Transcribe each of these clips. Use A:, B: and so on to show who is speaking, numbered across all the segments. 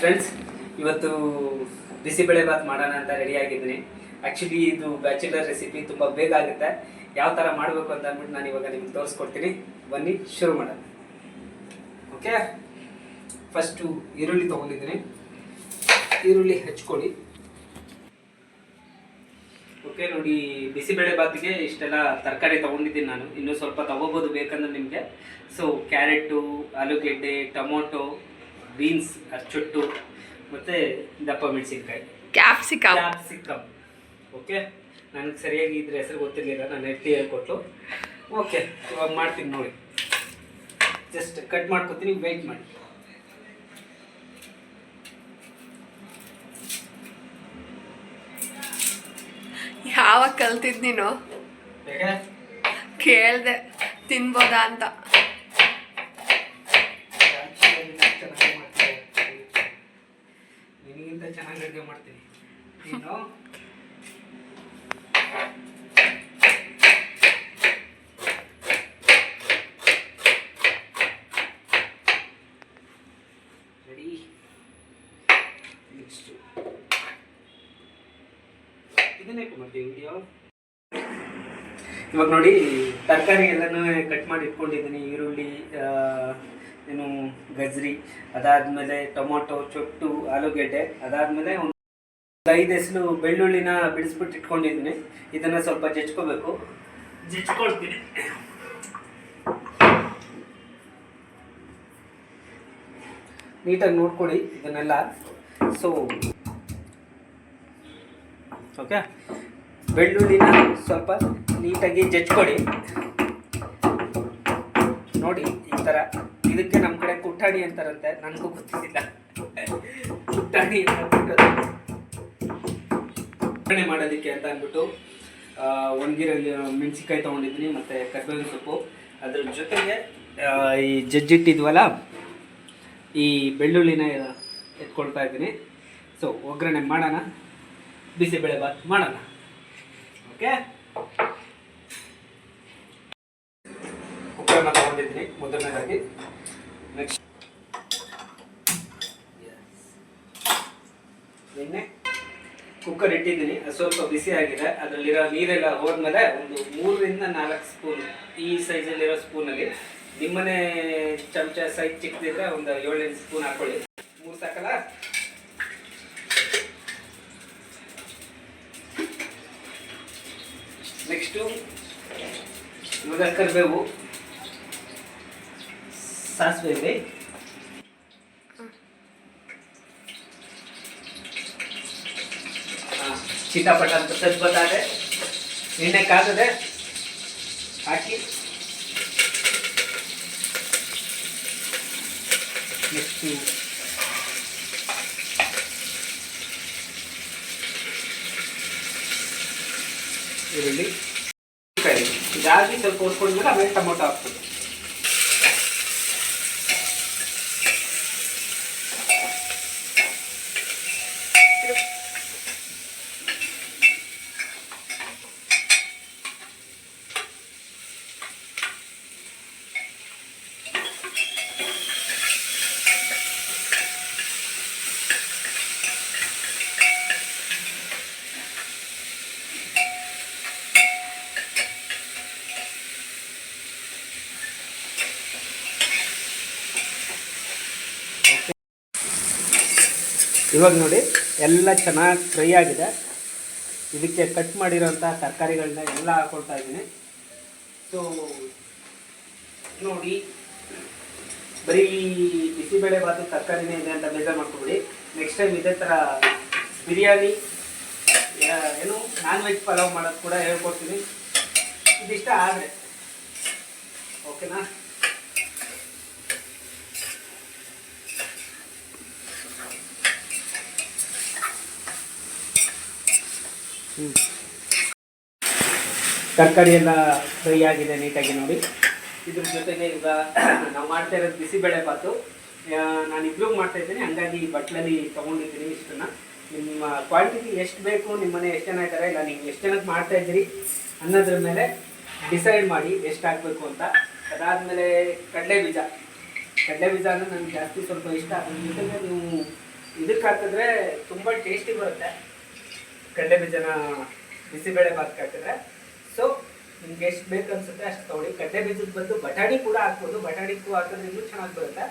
A: Friends ಇವತ್ತು ಬಿಸಿಬೇಳೆ ಬಾತ್ ಮಾಡೋಣ ಅಂತ ರೆಡಿ ಆಗಿದ್ದೀನಿ. ಆ್ಯಕ್ಚುಲಿ ಇದು ಬ್ಯಾಚುಲರ್ ರೆಸಿಪಿ ತುಂಬ ಬೇಗ ಆಗುತ್ತೆ. ಯಾವ ಥರ ಮಾಡಬೇಕು ಅಂತ ಅಂದ್ಬಿಟ್ಟು ನಾನು ಇವಾಗ ನಿಮ್ಗೆ ತೋರಿಸ್ಕೊಡ್ತೀನಿ. ಬನ್ನಿ, ಶುರು ಮಾಡೋಣ. ಓಕೆ ಫಸ್ಟು ಈರುಳ್ಳಿ ತೊಗೊಂಡಿದ್ದೀನಿ. ಈರುಳ್ಳಿ ಹಚ್ಕೊಳ್ಳಿ. ಓಕೆ ನೋಡಿ ಬಿಸಿಬೇಳೆ ಬಾತಿಗೆ ಇಷ್ಟೆಲ್ಲ ತರಕಾರಿ ತೊಗೊಂಡಿದ್ದೀನಿ ನಾನು. ಇನ್ನೂ ಸ್ವಲ್ಪ ತೊಗೋಬೋದು ಬೇಕಂದ್ರೆ ನಿಮಗೆ. ಸೊ ಕ್ಯಾರೆಟು, ಆಲೂಗೆಡ್ಡೆ, ಟೊಮೊಟೊ ಬೀನ್ಸ್ ಅಚ್ಚುಟ್ಟು ಮತ್ತು ದಪ್ಪ ಮೆಣಸಿನ್ಕಾಯಿ.
B: Capsicum
A: capsicum okay? ನನಗೆ ಸರಿಯಾಗಿ ಇದ್ರ ಹೆಸರು ಗೊತ್ತಿರಲಿಲ್ಲ ನಾನು ಎತ್ತಿ ಹೇಳ್ಕೊಟ್ಟು ಓಕೆ ಇವಾಗ ಮಾಡ್ತೀನಿ ನೋಡಿ. ಜಸ್ಟ್ ಕಟ್ ಮಾಡ್ಕೊತೀನಿ ವೆಯ್ಟ್ ಮಾಡಿ.
B: ಯಾವಾಗ ಕಲ್ತಿದ್ ನೀನು? ಕೇಳ್ದೆ ತಿನ್ಬೋದಾ ಅಂತ.
A: ನೀನು ರೆಡಿ ಇವಾಗ ನೋಡಿ, ತರಕಾರಿ ಎಲ್ಲನೂ ಕಟ್ ಮಾಡಿ ಇಟ್ಕೊಂಡಿದ್ದೀನಿ, ಈರುಳ್ಳಿ ಏನು ಗಜ್ರಿ, ಅದಾದಮೇಲೆ ಟೊಮೊಟೊ, ಚೊಟ್ಟು, ಆಲೂಗೆಡ್ಡೆ, ಅದಾದಮೇಲೆ ಒಂದು ಐದು ಹೆಸಲು ಬೆಳ್ಳುಳ್ಳಿನ ಬಿಡಿಸ್ಬಿಟ್ಟು ಇಟ್ಕೊಂಡಿದ್ದೀನಿ. ಇದನ್ನು ಸ್ವಲ್ಪ ಜಚ್ಕೋಬೇಕು ಜಚ್ಕೊಳ್ತೀನಿ ನೀಟಾಗಿ ನೋಡ್ಕೊಳ್ಳಿ ಇದನ್ನೆಲ್ಲ. ಸೊ ಓಕೆ ಬೆಳ್ಳುಳ್ಳಿನ ಸ್ವಲ್ಪ ನೀಟಾಗಿ ಜಚ್ಕೊಳ್ಳಿ ನೋಡಿ ಈ ಥರ ಇದಕ್ಕೆ ನಮ್ಮ ಕಡೆ ಕುಟ್ಟಾಣಿ ಅಂತಾರಂತೆ. ನನಗೂ ಗೊತ್ತಿಲ್ಲ. ಕುಟ್ಟಾಣಿ ಅಂದ್ಬಿಟ್ಟು ಒಗ್ಗರಣೆ ಮಾಡೋದಕ್ಕೆ ಅಂತ ಅಂದ್ಬಿಟ್ಟು ಆ, ಒಣಗಿರೋ ಮೆಣಸಿನ್ಕಾಯಿ ತೊಗೊಂಡಿದ್ದೀನಿ ಮತ್ತು ಕರ್ಬೇವಿನ ಸೊಪ್ಪು. ಅದ್ರ ಜೊತೆಗೆ ಈ ಜಜ್ಜಿಟ್ಟಿದ್ವಲ್ಲ ಈ ಬೆಳ್ಳುಳ್ಳಿನ ಎತ್ಕೊಳ್ತಾ ಇದ್ದೀನಿ. ಸೊ ಒಗ್ಗರಣೆ ಮಾಡೋಣ. ಬಿಸಿಬೇಳೆ ಬಾತ್ ಮಾಡೋಣ. ಓಕೆ ಕುಕ್ಕರ್ನ ತೊಗೊಂಡಿದ್ದೀನಿ ಮೊದಲನೇದಾಗಿ. ನೆಕ್ಸ್ಟ್ ನಿನ್ನೆ ಕುಕ್ಕರ್ ಇಟ್ಟಿದ್ದೀನಿ. ಸ್ವಲ್ಪ ಬಿಸಿ ಆಗಿದೆ. ಅದರಲ್ಲಿರೋ ನೀರೆಲ್ಲ ಹೋದ್ಮೇಲೆ ಒಂದು ಮೂರರಿಂದ ನಾಲ್ಕು ಸ್ಪೂನ್ ಈ ಸೈಜಲ್ಲಿರೋ ಸ್ಪೂನಲ್ಲಿ ನಿಮ್ಮನೆ ಚಮಚ ಸೈಜ್ ಚಿಕ್ಕದಿದ್ರೆ ಒಂದು ಏಳೆಂಟು ಸ್ಪೂನ್ ಹಾಕೊಳ್ಳಿ. ಮೂರು ಸಾಕಲ್ಲ? ನೆಕ್ಸ್ಟು ಮೊದಲು ಕರಿಬೇವು. ಸಾಸಿವೆ ಇದೆ ಹಾ, ಚಿಟಾಪಟ ಅಂತ ಸಜ್ಜು ಬತ್ತಾದೆ ಎಣ್ಣೆ ಕಾದದೆ ಹಾಕಿ. ನೆಕ್ಸ್ಟು. ಈರುಳ್ಳಿ ಇದಾಗಿ ಸ್ವಲ್ಪ ಹೊರ್ಕೊಂಡ್ಮೇಲೆ ಆಮೇಲೆ ಟೊಮೊಟೊ ಹಾಕ್ಬೇಕು ಇವಾಗ ನೋಡಿ, ಎಲ್ಲ ಚೆನ್ನಾಗಿ ಫ್ರೈ ಆಗಿದೆ. ಇದಕ್ಕೆ ಕಟ್ ಮಾಡಿರೋಂಥ ತರಕಾರಿಗಳನ್ನ ಎಲ್ಲ ಹಾಕೊಳ್ತಾ ಇದ್ದೀನಿ. ಸೊ ನೋಡಿ, ಬರೀ ಬಿಸಿಬೇಳೆ ಭಾತು ತರಕಾರಿನೇ ಇದೆ ಅಂತ ಬೇಜಾರು ಮಾಡ್ಕೊಬಿಡಿ. ನೆಕ್ಸ್ಟ್ ಟೈಮ್ ಇದೇ ಥರ ಬಿರಿಯಾನಿ ಏನು ನಾನ್ ವೆಜ್ ಪಲಾವ್ ಮಾಡೋದು ಕೂಡ ಹೇಳ್ಕೊಡ್ತೀನಿ. ಇದಿಷ್ಟ ಆದರೆ ಓಕೆನಾ ತರಕಾರಿ ಎಲ್ಲ ಫ್ರೈ ಆಗಿದೆ ನೀಟಾಗಿ ನೋಡಿ. ಇದ್ರ ಜೊತೆಗೆ ಈಗ ನಾವು ಮಾಡ್ತಾ ಇರೋದು ಬಿಸಿಬೇಳೆ ಬಾತು ನಾನು ಇಬ್ರಿಗೂ ಮಾಡ್ತಾ ಇದ್ದೀನಿ. ಹಂಗಾಗಿ ಬಟ್ಲಲ್ಲಿ ತೊಗೊಂಡಿದ್ದೀನಿ ಇಷ್ಟನ್ನು. ನಿಮ್ಮ ಕ್ವಾಂಟಿಟಿ ಎಷ್ಟು ಬೇಕು ನಿಮ್ಮ ಮನೆ ಎಷ್ಟು ಜನ ಇದ್ದಾರೆ ಇಲ್ಲ ನೀವು ಎಷ್ಟು ಜನಕ್ಕೆ ಮಾಡ್ತಾ ಇದ್ದೀರಿ ಅನ್ನೋದ್ರ ಮೇಲೆ ಡಿಸೈಡ್ ಮಾಡಿ ಎಷ್ಟು ಹಾಕಬೇಕು ಅಂತ. ಅದಾದಮೇಲೆ ಕಡಲೆ ಬೀಜ. ಕಡಲೆ ಬೀಜ ಅಂದರೆ ನನಗೆ ಜಾಸ್ತಿ ಸ್ವಲ್ಪ ಇಷ್ಟ. ಅದ್ರ ಜೊತೆಗೆ ನೀವು ಇದಕ್ಕೆ ಹಾಕಿದ್ರೆ ತುಂಬ ಟೇಸ್ಟಿ ಬರುತ್ತೆ. ಕಡಲೆ ಬೀಜನ ಬಿಸಿಬೇಳೆ ಬಾತ್ ಹಾಕಿದ್ರೆ ಸೊ ನಿಮ್ಗೆ ಎಷ್ಟು ಬೇಕು ಅನ್ಸುತ್ತೆ ಅಷ್ಟು ತಗೊಳ್ಳಿ. ಕಡಲೆ ಬೀಜದ ಬದಲು ಬಟಾಣಿ ಕೂಡ ಹಾಕ್ಬೋದು. ಬಟಾಣಿಗೂ ಹಾಕಿದ್ರೆ ಇನ್ನೂ ಚೆನ್ನಾಗಿ ಬರುತ್ತೆ.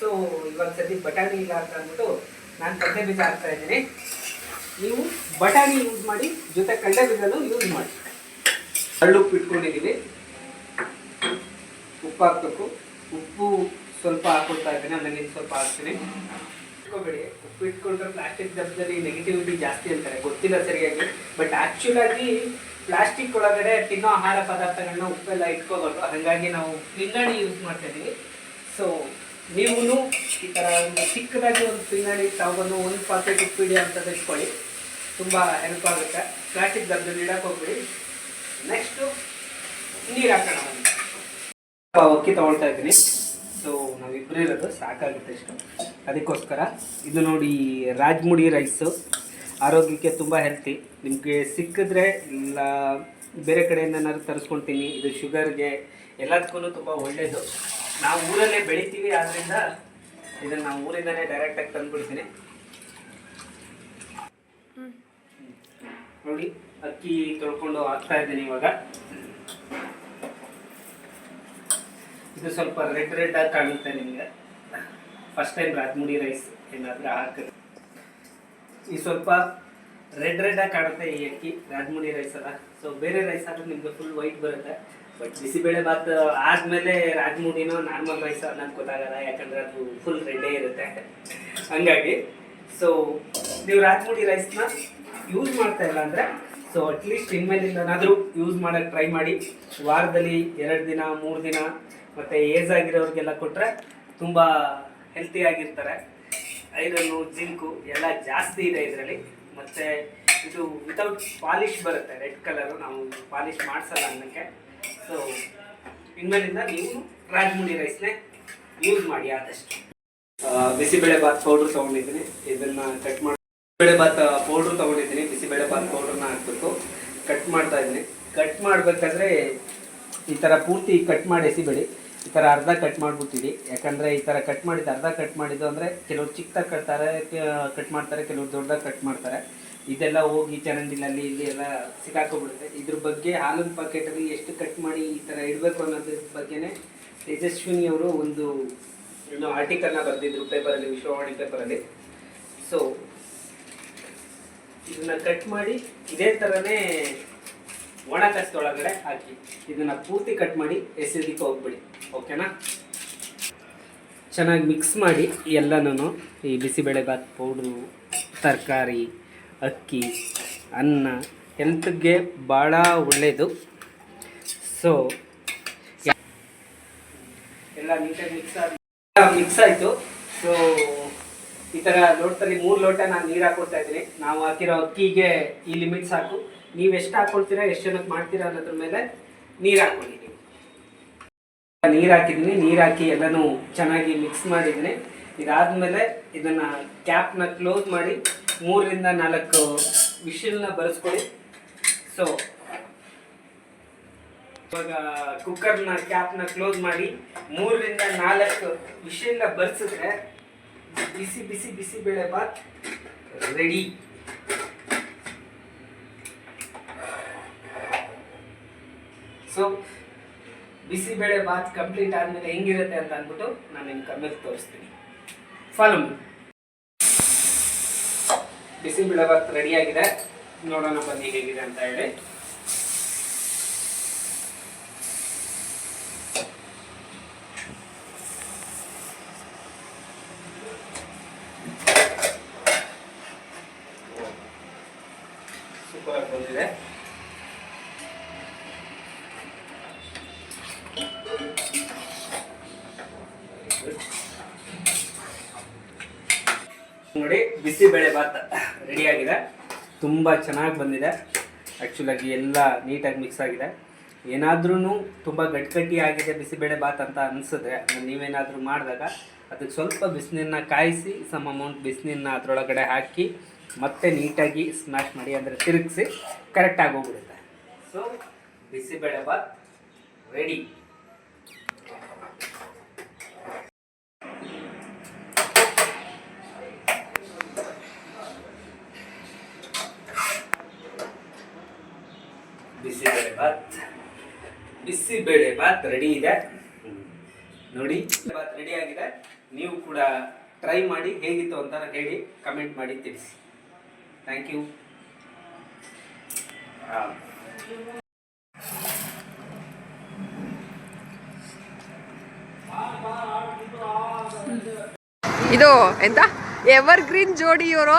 A: ಸೊ ಇವಾಗ ಸದ್ಯ ಬಟಾಣಿ ಇಲ್ಲ ಅಂತ ಅಂದ್ಬಿಟ್ಟು ನಾನು ಕಡಲೆ ಬೀಜ ಹಾಕ್ತಾ ಇದ್ದೀನಿ. ನೀವು ಬಟಾಣಿ ಯೂಸ್ ಮಾಡಿ, ಜೊತೆ ಕಡಲೆ ಬೀಜನೂ ಯೂಸ್ ಮಾಡಿ. ಹಳ್ಳುಪ್ಪು ಇಟ್ಕೊಂಡಿದ್ದೀವಿ ಉಪ್ಪು ಹಾಕ್ಬೇಕು. ಉಪ್ಪು ಸ್ವಲ್ಪ ಹಾಕೊಳ್ತಾ ಇದ್ದೀನಿ. ಆಮೇಲೆ ಸ್ವಲ್ಪ ಹಾಕ್ತೀನಿ. ಇಟ್ಕೋಬೇಡಿ. ಉಪ್ಪು ಇಟ್ಕೊಂಡ್ರೆ ಪ್ಲಾಸ್ಟಿಕ್ ಡಬ್ಬದಲ್ಲಿ ನೆಗೆಟಿವಿಟಿ ಜಾಸ್ತಿ ಅಂತಾರೆ. ಗೊತ್ತಿಲ್ಲ ಸರಿಯಾಗಿ. ಬಟ್ ಆ್ಯಕ್ಚುಲ್ ಆಗಿ ಪ್ಲಾಸ್ಟಿಕ್ ಒಳಗಡೆ ತಿನ್ನೋ ಆಹಾರ ಪದಾರ್ಥಗಳನ್ನ ಉಪ್ಪೆಲ್ಲ ಇಟ್ಕೋಬಾರ್ದು. ಹಾಗಾಗಿ ನಾವು ಪಿಂಗಾಣಿ ಯೂಸ್ ಮಾಡ್ತಾ ಇದ್ದೀವಿ ಸೊ ನೀವು ಈ ಥರ ಒಂದು ಚಿಕ್ಕದಾಗಿ ಒಂದು ಪಿಂಗಾಣಿ ತಗೊಂಡು ಒಂದು ಪಾಕೆಟ್ ಉಪ್ಪಿಡಿ ಅಂತ ಇಟ್ಕೊಳ್ಳಿ. ತುಂಬ ಹೆಲ್ಪ್ ಆಗುತ್ತೆ. ಪ್ಲಾಸ್ಟಿಕ್ ದಬ್ಬದಲ್ಲಿ ಇಡಕ್ಕೆ ಹೋಗ್ಬಿಡಿ. ನೆಕ್ಸ್ಟು ನೀರು ಹಾಕೋಣ. ಅಕ್ಕಿ ತಗೊಳ್ತಾ ಇದ್ದೀನಿ. ಸೊ ನಾವಿಬ್ಬರೇ ಇರೋದು ಸಾಕಾಗುತ್ತೆ ಇಷ್ಟು ಅದಕ್ಕೋಸ್ಕರ ಇದು ನೋಡಿ ರಾಜ್ಮುಡಿ ರೈಸು. ಆರೋಗ್ಯಕ್ಕೆ ತುಂಬ ಹೆಲ್ತಿ. ನಿಮಗೆ ಸಿಕ್ಕಿದ್ರೆ ಇಲ್ಲ ಬೇರೆ ಕಡೆಯಿಂದ ಏನಾದ್ರು ತರಿಸ್ಕೊಳ್ತೀನಿ ಇದು ಶುಗರ್ಗೆ ಎಲ್ಲದಕ್ಕೂ ತುಂಬ ಒಳ್ಳೆಯದು ನಾವು ಊರಲ್ಲೇ ಬೆಳಿತೀವಿ ಆದ್ದರಿಂದ ಇದನ್ನು ನಾವು ಊರಿಂದಲೇ ಡೈರೆಕ್ಟಾಗಿ ತಂದುಬಿಡ್ತೀನಿ. ನೋಡಿ ಅಕ್ಕಿ ತೊಳ್ಕೊಂಡು ಹಾಕ್ತಾ ಇದ್ದೀನಿ ಇವಾಗ. ಇದು ಸ್ವಲ್ಪ ರೆಡ್ ರೆಡ್ ಆಗಿ ಕಾಣುತ್ತೆ ನಿಮಗೆ. ಫಸ್ಟ್ ಟೈಮ್ ರಾಜಮುಡಿ ರೈಸ್ ಏನಾದರೂ ಹಾಕಿದ್ರೆ. ಈ ಸ್ವಲ್ಪ ರೆಡ್ ರೆಡ್ ಆಗಿ ಕಾಣುತ್ತೆ ಈ ಅಕ್ಕಿ, ರಾಜಮುಡಿ ರೈಸ್ ಅಲ್ಲ ಸೊ ಬೇರೆ ರೈಸ್ ಆದ್ರೆ ನಿಮಗೆ ಫುಲ್ ವೈಟ್ ಬರುತ್ತೆ. ಬಟ್ ಬಿಸಿಬೇಳೆ ಬಾತ್ ಆದ್ಮೇಲೆ ರಾಜ್ಮುಡಿನೋ ನಾರ್ಮಲ್ ರೈಸ್ ಅನ್ನೋದು ಗೊತ್ತಾಗಲ್ಲ, ಯಾಕಂದ್ರೆ ಅದು ಫುಲ್ ರೆಡ್ಡೇ ಇರುತ್ತೆ. ಹಂಗಾಗಿ ಸೊ ನೀವು ರಾಜಮುಡಿ ರೈಸ್ನ ಯೂಸ್ ಮಾಡ್ತಾ ಇಲ್ಲ ಅಂದರೆ ಸೊ ಅಟ್ಲೀಸ್ಟ್ ಇನ್ಮೇಲಿಂದನಾದರೂ ಯೂಸ್ ಮಾಡೋಕ್ಕೆ ಟ್ರೈ ಮಾಡಿ. ವಾರದಲ್ಲಿ ಎರಡು ದಿನ, ಮೂರು ದಿನ ಮತ್ತು ಏಜ್ ಆಗಿರೋರಿಗೆಲ್ಲ ಕೊಟ್ಟರೆ ತುಂಬ ಹೆಲ್ತಿ ಆಗಿರ್ತಾರೆ. ಐರನ್ನು, ಜಿಂಕು ಎಲ್ಲ ಜಾಸ್ತಿ ಇದೆ ಇದರಲ್ಲಿ. ಮತ್ತು ಇದು ವಿತೌಟ್ ಪಾಲಿಶ್ ಬರುತ್ತೆ ರೆಡ್ ಕಲರು ನಾವು ಪಾಲಿಶ್ ಮಾಡಿಸಲ್ಲ ಅನ್ನಕ್ಕೆ. ಸೊ ಇನ್ಮೇಲಿಂದ ನೀವು ರಾಜ್ಮುಡಿ ರೈಸ್ನೇ ಯೂಸ್ ಮಾಡಿ ಆದಷ್ಟು. ಬಿಸಿಬೇಳೆ ಬಾತ್ ಪೌಡ್ರ್ ತೊಗೊಂಡಿದ್ದೀನಿ. ಇದನ್ನು ಕಟ್ ಮಾಡಿ ಬಿಸಿಬೇಳೆ ಬಾತ್ ಪೌಡ್ರ್ ತೊಗೊಂಡಿದ್ದೀನಿ. ಬಿಸಿಬೇಳೆ ಬಾತ್ ಪೌಡ್ರನ್ನ ಹಾಕ್ಬೇಕು ಕಟ್ ಮಾಡ್ತಾ ಥರ ಪೂರ್ತಿ ಕಟ್ ಮಾಡಿ ಎಸಿಬೇಡಿ ಈ ಥರ ಅರ್ಧ ಕಟ್ ಮಾಡಿಬಿಟ್ಟಿಡಿ. ಯಾಕಂದರೆ ಈ ಥರ ಕಟ್ ಮಾಡಿದ್ದು ಅರ್ಧ ಕಟ್ ಮಾಡಿದ್ದು ಅಂದರೆ ಕೆಲವ್ರು ಚಿಕ್ಕದಾಗಿ ಕಟ್ತಾರೆ ಕಟ್ ಮಾಡ್ತಾರೆ, ಕೆಲವರು ದೊಡ್ಡದಾಗಿ ಕಟ್ ಮಾಡ್ತಾರೆ. ಇದೆಲ್ಲ ಹೋಗಿ ಚರಂಡಿಲಲ್ಲಿ ಇಲ್ಲಿ ಎಲ್ಲ ಸಿಕ್ಕಾಕೊಂಡ್ಬಿಡುತ್ತೆ ಇದ್ರ ಬಗ್ಗೆ ಹಾಲಿನ ಪಾಕೆಟಲ್ಲಿ ಎಷ್ಟು ಕಟ್ ಮಾಡಿ ಈ ಥರ ಇಡಬೇಕು ಅನ್ನೋದ್ರ ಬಗ್ಗೆನೇ ತೇಜಸ್ವಿನಿ ಅವರು ಒಂದು, ಏನು ಆರ್ಟಿಕಲ್ನ ಬರೆದಿದ್ರು ಪೇಪರಲ್ಲಿ ವಿಶ್ವವಾಣಿ ಪೇಪರಲ್ಲಿ ಸೊ ಇದನ್ನ ಕಟ್ ಮಾಡಿ ಇದೇ ಥರನೇ ಒಣ ಕಸದೊಳಗಡೆ ಹಾಕಿ. ಇದನ್ನ ಪೂರ್ತಿ ಕಟ್ ಮಾಡಿ ಎಸೆದಿಕ್ಕೆ ಹೋಗ್ಬಿಡಿ. ಓಕೆನಾ ಚೆನ್ನಾಗಿ ಮಿಕ್ಸ್ ಮಾಡಿ ಎಲ್ಲನೂ ಈ ಬಿಸಿಬೇಳೆ ಬಾತ್ ಪೌಡ್ರು, ತರಕಾರಿ, ಅಕ್ಕಿ, ಅನ್ನ ಹೆಲ್ತ್ಗೆ ಭಾಳ ಒಳ್ಳೆಯದು ಸೊ ಎಲ್ಲ ನೀಟಾಗಿ ಮಿಕ್ಸ್ ಆಗಿ ಮಿಕ್ಸ್ ಆಯಿತು. ಸೊ ಈ ಥರ ಲೋಟದಲ್ಲಿ ಮೂರು ಲೋಟ ನಾನು ನೀರು ಹಾಕೊಳ್ತಾ ಇದ್ದೀನಿ. ನಾವು ಹಾಕಿರೋ ಅಕ್ಕಿಗೆ ಈ ಲಿಮಿಟ್ ಸಾಕು. ನೀವು ಎಷ್ಟು ಹಾಕೊಳ್ತೀರಾ, ಎಷ್ಟು ಜನಕ್ಕೆ ಮಾಡ್ತೀರಾ ಅನ್ನೋದ್ರ ಮೇಲೆ ನೀರು ಹಾಕ್ಕೊಂಡಿದ್ದೀನಿ ನೀರು ಹಾಕಿದ್ದೀನಿ, ನೀರು ಹಾಕಿ ಎಲ್ಲನೂ ಚೆನ್ನಾಗಿ ಮಿಕ್ಸ್ ಮಾಡಿದ್ದೀನಿ. ಇದಾದಮೇಲೆ ಇದನ್ನು ಕ್ಯಾಪ್ನ ಕ್ಲೋಸ್ ಮಾಡಿ ಮೂರರಿಂದ ನಾಲ್ಕು ವಿಷಲ್ನ ಬರೆಸ್ಕೊಳ್ಳಿ. ಸೊ ಇವಾಗ ಕುಕ್ಕರ್ನ ಕ್ಯಾಪ್ನ ಕ್ಲೋಸ್ ಮಾಡಿ ಮೂರರಿಂದ ನಾಲ್ಕು ವಿಷಲ್ನ ಬರ್ಸಿದ್ರೆ ಬಿಸಿ ಬಿಸಿ bisi bele bath ready so bisibele bath complete ಆದಮೇಲೆ ಹೆಂಗಿರುತ್ತೆ ಅಂತ ಅಂದ್ಬಿಟ್ಟು ನಾನು ನಿಮ್ಗೆ ಕಮ್ಮಿಗೆ ತೋರಿಸ್ತೀನಿ. ಫಾಲೋ ಬಿಸಿ ಬಿಸಿಬೇಳೆ ಬಾತ್ ರೆಡಿ ಆಗಿದೆ. ನೋಡೋಣ ಬನ್ನಿ ಹೇಗಿದೆ ಅಂತ ಹೇಳಿ ಸೂಪರ್ ಆಗಿ ಬಂದಿದೆ. ನೋಡಿ, ಬಿಸಿ ಬಿಸಿಬೇಳೆ ಭಾತ್ ರೆಡಿಯಾಗಿದೆ ತುಂಬ ಚೆನ್ನಾಗಿ ಬಂದಿದೆ. ಆ್ಯಕ್ಚುಲಾಗಿ ಎಲ್ಲ ನೀಟಾಗಿ ಮಿಕ್ಸ್ ಆಗಿದೆ. ಏನಾದ್ರೂ ತುಂಬ ಗಟ್ಟಿಗಟ್ಟಿ ಆಗಿದೆ ಬಿಸಿಬೇಳೆ ಭಾತ್ ಅಂತ ಅನಿಸಿದ್ರೆ ನೀವೇನಾದರೂ ಮಾಡಿದಾಗ ಅದಕ್ಕೆ ಸ್ವಲ್ಪ ಬಿಸಿನೀರನ್ನ ಕಾಯಿಸಿ ಸಮ್ ಅಮೌಂಟ್ ಬಿಸಿನೀರನ್ನ ಅದರೊಳಗಡೆ ಹಾಕಿ ಮತ್ತೆ ನೀಟಾಗಿ ಸ್ಮ್ಯಾಶ್ ಮಾಡಿ ಅಂದರೆ ತಿರುಗಿಸಿ ಕರೆಕ್ಟಾಗಿ ಹೋಗ್ಬಿಡುತ್ತೆ. So bisibelebath ready bisibele bath bisibele bath ready ಇದೆ. ನೋಡಿ ಬಾತ್ ರೆಡಿ ಆಗಿದೆ. ನೀವು ಕೂಡ ಟ್ರೈ ಮಾಡಿ, ಹೇಗಿತ್ತು ಅಂತ ಹೇಳಿ ಕಮೆಂಟ್ ಮಾಡಿ ತಿಳಿಸಿ. ಥ್ಯಾಂಕ್ ಯು
B: ಇದು ಎಂತ? ಎವರ್ ಗ್ರೀನ್ ಜೋಡಿ ಇವರು.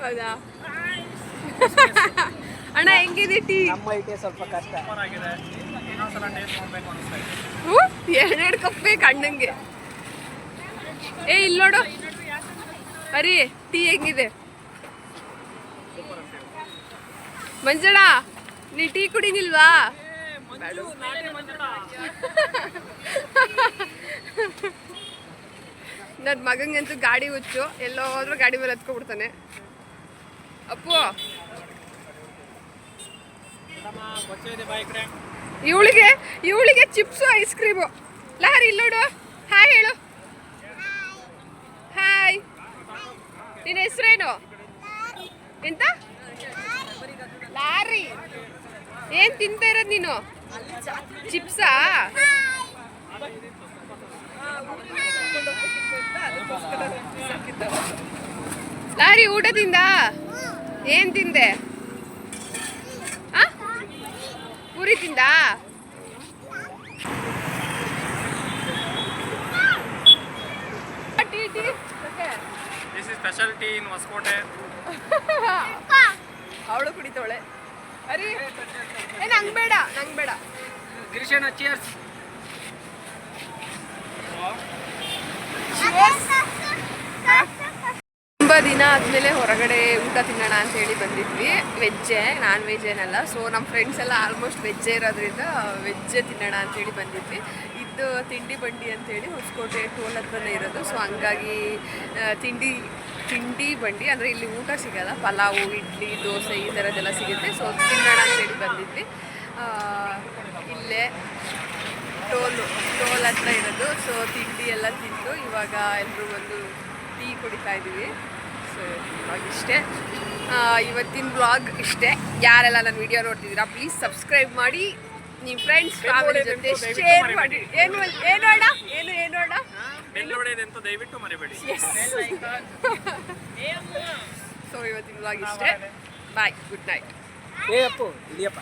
B: ಹೌದಾ? ಅಣ್ಣ ಹೆಂಗಿದೆ ಟೀ?
A: ನಮ್ಮ ಐಟೆ ಸ್ವಲ್ಪ ಕಷ್ಟ.
B: ಎರಡೆರಡು ಕಪ್ ಬೇಕು ಅಣ್ಣಂಗೆ. ಏ ಇಲ್ಲಿ ನೋಡು. ಅರಿ, ಟೀ ಹೆಂಗಿದೆ? ಮಂಜಣ್ಣ ನೀ ಟೀ ಕುಡಿನಿಲ್ವಾ ನನ್ನ ಮಗಂಗಂತೂ ಗಾಡಿ ಹುಚ್ಚು. ಎಲ್ಲೋ ಹೋದ್ರೂ ಗಾಡಿ ಮೇಲೆ ಹತ್ಕೊಬಿಡ್ತಾನೆ. ಅಪ್ಪು. ಇವಳಿಗೆ ಇವಳಿಗೆ ಚಿಪ್ಸು ಐಸ್ ಕ್ರೀಮು ಲಾರಿ ಇಲ್ಲೋಡು ನೋಡು. ಹಾಯ್ ಹೇಳು. ಹಾಯ್ ನಿನ್ನ ಹೆಸರೇನು? ಎಂತ? ಲಾರಿ. ಏನ್ ತಿಂತ ಇರೋದು ನೀನು? ಚಿಪ್ಸಾ? ಲಾರಿ ಊಟದಿಂದ? ಏನ್ ತಿಂದೆ? ತಿಂದ tea tea this
C: is is specialty in Vaskote.
B: ಅವಳು ಕುಡಿತಾವಳೆ. ಅರಿ. ಏ ನಂಗೆ ಬೇಡ ನಂಗೆ ಬೇಡ.
A: ಗಿರಿಶಣ್ಣ ಚಿಯರ್ಸ್
B: ತುಂಬ ದಿನ ಆದಮೇಲೆ ಹೊರಗಡೆ ಊಟ ತಿನ್ನೋಣ ಅಂತ ಹೇಳಿ ಬಂದಿದ್ವಿ. ವೆಜ್ಜೆ ನಾನ್ ವೆಜ್ ಏನಲ್ಲ ಸೊ ನಮ್ಮ ಫ್ರೆಂಡ್ಸ್ ಎಲ್ಲ ಆಲ್ಮೋಸ್ಟ್ ವೆಜ್ಜೇ ಇರೋದ್ರಿಂದ ವೆಜ್ಜೆ ತಿನ್ನೋಣ ಅಂತೇಳಿ ಬಂದಿದ್ವಿ. ಇದು ತಿಂಡಿ ಬಂಡಿ ಅಂತೇಳಿ ಹೊಸಕೋಟೆ ಟೋಲ್ ಹತ್ರನೇ ಇರೋದು. ಸೊ ಹಂಗಾಗಿ ತಿಂಡಿ ತಿಂಡಿ ಬಂಡಿ, ಅಂದರೆ ಇಲ್ಲಿ ಊಟ ಸಿಗಲ್ಲ. ಪಲಾವು, ಇಡ್ಲಿ, ದೋಸೆ ಈ ಥರದ್ದೆಲ್ಲ ಸಿಗುತ್ತೆ. ಸೊ ತಿನ್ನೋಣ ಅಂತೇಳಿ ಬಂದಿದ್ವಿ. ಇಲ್ಲೇ ಟೋಲು ಟೋಲ್ ಹತ್ರ ಇರೋದು. ಸೊ ತಿಂಡಿ ಎಲ್ಲ ತಿಂದು ಇವಾಗ ಎಲ್ಲರೂ ಬಂದು ಟೀ ಕುಡಿತಾ ಇದ್ದೀವಿ. ಸೊ ಇವಾಗ ಇಷ್ಟೇ ಇವತ್ತಿನ ಬ್ಲಾಗ್ ಇಷ್ಟೇ. ಯಾರೆಲ್ಲ ನನ್ನ ವಿಡಿಯೋ ನೋಡ್ತಿದ್ದೀರಾ ಪ್ಲೀಸ್ ಸಬ್ಸ್ಕ್ರೈಬ್ ಮಾಡಿ. ನಿಮ್ಮ ಫ್ರೆಂಡ್ಸ್ ಫ್ಯಾಮಿಲಿ ಜೊತೆ ಶೇರ್ ಮಾಡಿ. ಏನು ಏನು ಅಣ್ಣ? ಏನು ಏನು ಅಣ್ಣ
C: ದಯವಿಟ್ಟು ಮರಿಬೇಡಿ.
B: ಸೊ ಇವತ್ತಿನ ಬ್ಲಾಗ್ ಇಷ್ಟೇ. ಬಾಯ್ ಗುಡ್ ನೈಟ್
A: ಏ ಅಪ್ಪು ಇಡಿಯಪ್ಪ